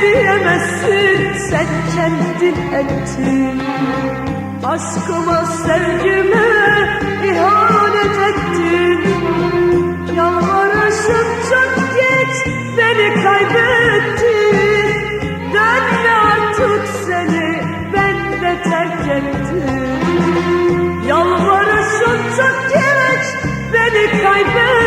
diyemezsin sen kendin ettin. Aşkıma sevgime ihanet ettin. Yalvarışım çok geç beni kaybettin. Dönme artık seni ben de terk ettim. Yalvarışım çok geç beni kaybettin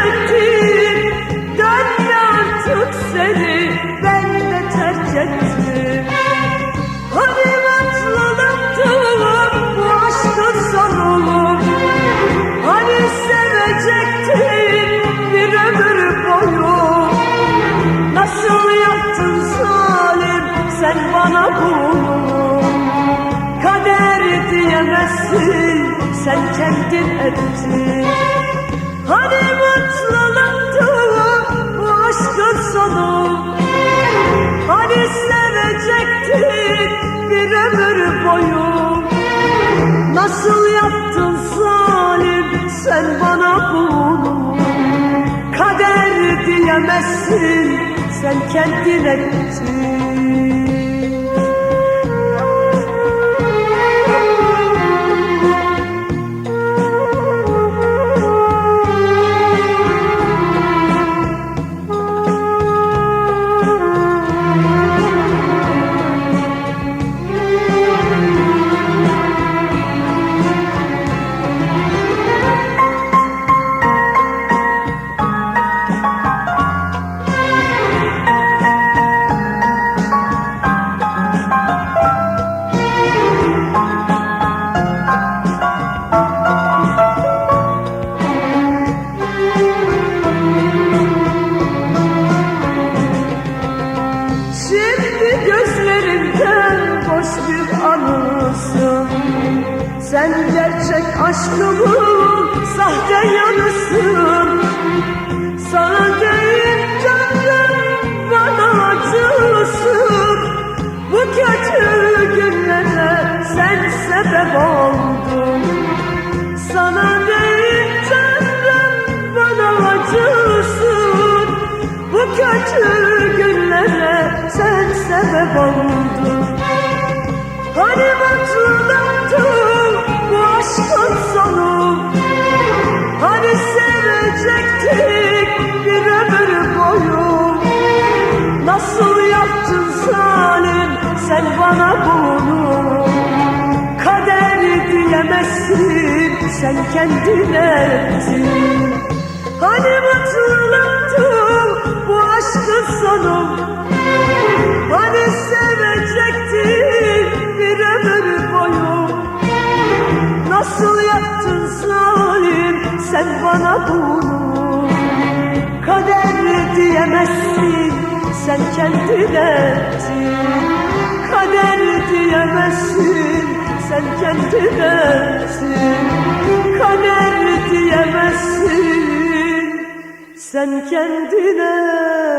bana bunu Kader diyemezsin sen kendin ettin Hani mutluluktu bu aşkın sonu Hani sevecektin bir ömür boyu Nasıl yaptın zalim sen bana bunu Kader diyemezsin sen kendin ettin Sen gerçek aşkımın sahte yanısın. Sana değil canım bana acısın Bu kötü günlere sen sebep oldun. Sana değil canım bana acısın Bu kötü günlere sen sebep oldun. Hani mutluluktu Nasıl yaptın zalim sen bana bunu. Kader diyemezsin sen kendin ettin Hani mutluluktu bu aşkın sonu? Hani sevecektin bir ömür boyu? Nasıl yaptın zalim sen bana bunu? Kader diyemezsin sen kendin ettin Kader diyemezsin. Sen kendin ettin Kader diyemezsin. Sen kendin ettin